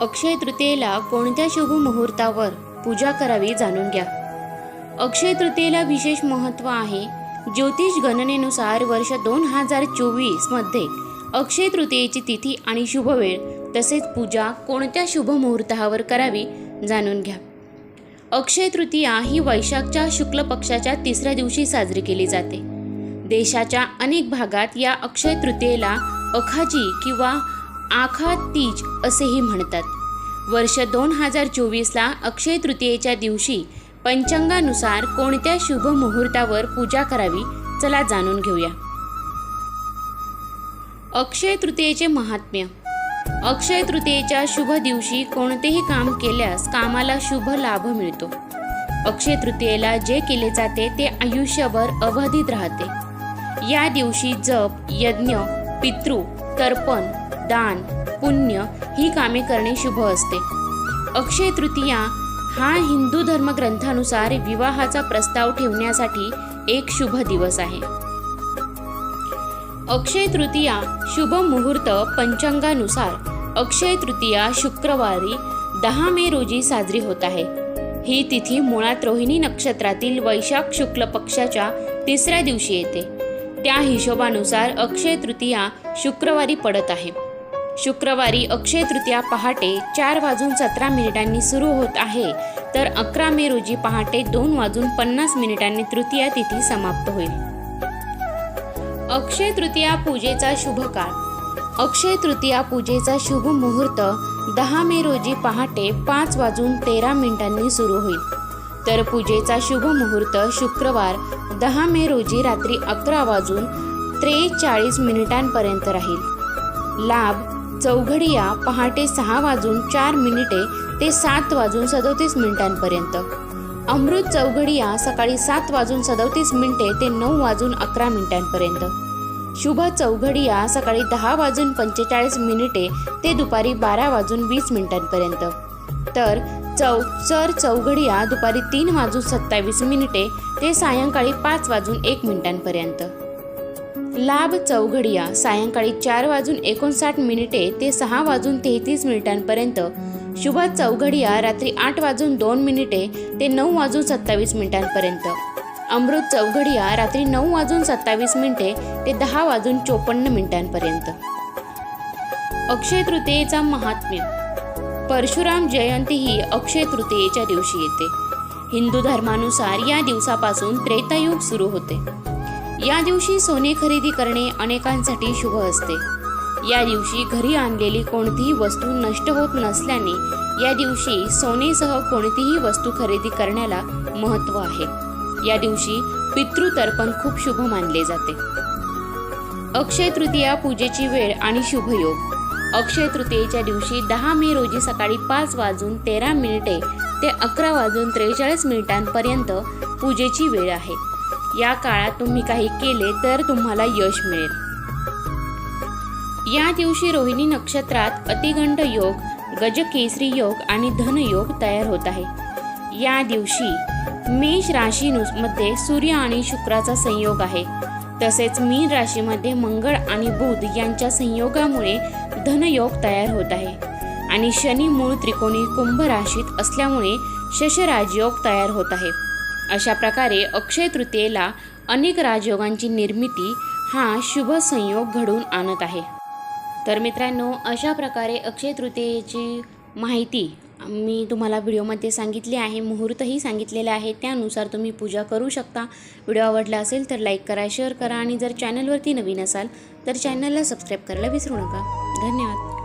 अक्षय तृतीयेला कोणत्या शुभ मुहूर्तावर पूजा करावी जाणून घ्या. अक्षय तृतीयेला विशेष महत्त्व आहे ज्योतिष गणनेनुसार वर्ष दोन हजार चोवीसमध्ये अक्षय तृतीयेची तिथी आणि शुभवेळ तसेच पूजा कोणत्या शुभ मुहूर्तावर करावी जाणून घ्या. अक्षय तृतीया ही वैशाखच्या शुक्ल पक्षाच्या तिसऱ्या दिवशी साजरी केली जाते. देशाच्या अनेक भागात या अक्षय तृतीयेला अखाजी किंवा आखा तीज असेही म्हणतात. वर्ष दोन हजार चोवीसला अक्षय तृतीयेच्या दिवशी पंचांगानुसार कोणत्या शुभ मुहूर्तावर पूजा करावी चला जाणून घेऊया. अक्षय तृतीयेचे महात्म्य. अक्षय तृतीयेच्या शुभ दिवशी कोणतेही काम केल्यास कामाला शुभ लाभ मिळतो. अक्षय तृतीयेला जे केले जाते ते आयुष्यभर अबाधित राहते. या दिवशी जप यज्ञ पितृ तर्पण दान पुण्य ही कामे करणे शुभ असते. अक्षय तृतीया हा हिंदू धर्मग्रंथानुसार विवाहाचा प्रस्ताव ठेवण्यासाठी एक शुभ दिवस आहे. अक्षय तृतीया शुभ मुहूर्त पंचांगानुसार अक्षय तृतीया शुक्रवारी दहा मे रोजी साजरी होत आहे. ही तिथी मुळात रोहिणी नक्षत्रातील वैशाख शुक्ल पक्षाच्या तिसऱ्या दिवशी येते. त्या हिशोबानुसार अक्षय तृतीया शुक्रवारी पडत आहे. शुक्रवारी अक्षय तृतीया पहाटे चार वाजून सतरा मिनिटांनी सुरू होत आहे. तर अकरा मे रोजी पहाटे दोन वाजून पन्नास मिनिटांनी तृतीया तिथी समाप्त होईल. अक्षय तृतीया पूजेचा शुभ काळ. अक्षय तृतीया पूजेचा शुभ मुहूर्त दहा मे रोजी पहाटे पाच वाजून तेरा मिनिटांनी सुरू होईल. तर पूजेचा शुभ मुहूर्त शुक्रवार दहा मे रोजी रात्री अकरा वाजून त्रेचाळीस मिनिटांपर्यंत राहील. लाभ चौघडिया पहाटे सहा वाजून चार मिनिटे ते सात वाजून सदोतीस मिनिटांपर्यंत. अमृत चौघडिया सकाळी सात वाजून सदोतीस मिनिटे ते नऊ वाजून अकरा मिनिटांपर्यंत. शुभ चौघडिया सकाळी दहा वाजून पंचेचाळीस मिनिटे ते दुपारी बारा वाजून वीस मिनिटांपर्यंत. तर चौ सर चौघडिया दुपारी तीन वाजून सत्तावीस मिनिटे ते सायंकाळी पाच वाजून एक मिनिटांपर्यंत. लाभ चौघडिया सायंकाळी चार वाजून एकोणसाठ मिनिटे ते सहा वाजून तेहतीस मिनिटांपर्यंत. शुभा चौघडिया रात्री आठ वाजून दोन मिनिटे ते नऊ वाजून सत्तावीस मिनिटांपर्यंत. अमृत चौघडिया रात्री नऊ वाजून सत्तावीस मिनिटे ते दहा वाजून चोपन्न मिनिटांपर्यंत. अक्षय तृतीयेचा महात्म्य. परशुराम जयंती ही अक्षय तृतीयेच्या दिवशी येते. हिंदू धर्मानुसार या दिवसापासून त्रेतायुग सुरू होते. या दिवशी सोने खरेदी करणे अनेकांसाठी शुभ असते. या दिवशी घरी आणलेली कोणतीही वस्तू नष्ट होत नसल्याने या दिवशी सोनेसह कोणतीही वस्तू खरेदी करण्याला महत्त्व आहे. या दिवशी पितृतर्पण खूप शुभ मानले जाते. अक्षय तृतीया पूजेची वेळ आणि शुभयोग अक्षय तृतीयेच्या दिवशी दहा मे रोजी सकाळी पाच वाजून तेरा मिनिटे ते अकरा वाजून त्रेचाळीस मिनिटांपर्यंत पूजेची वेळ आहे. या काळात तुम्ही काही केले तर तुम्हाला यश मिळेल. या दिवशी रोहिणी नक्षत्रात अतिगंड योग गजकेसरी योग आणि धनयोग तयार होत आहे. या दिवशी मेष राशी मध्ये सूर्य आणि शुक्राचा संयोग आहे. तसेच मीन राशीमध्ये मंगळ आणि बुध यांच्या संयोगामुळे धनयोग तयार होत आहे. आणि शनी मूळ त्रिकोणी कुंभ राशीत असल्यामुळे शशराजयोग तयार होत आहे. अशा प्रकारे अक्षय तृतीयेला अनेक राजयोगांची निर्मिती हा शुभ संयोग घडवून आणत आहे. तर मित्रांनो अशा प्रकारे अक्षय तृतीयेची माहिती मी तुम्हाला व्हिडिओमध्ये सांगितली आहे मुहूर्तही सांगितलेलं आहे. त्यानुसार तुम्ही पूजा करू शकता. व्हिडिओ आवडला असेल तर लाईक करा शेअर करा आणि जर चॅनलवरती नवीन असाल तर चॅनलला सबस्क्राईब करायला विसरू नका. धन्यवाद.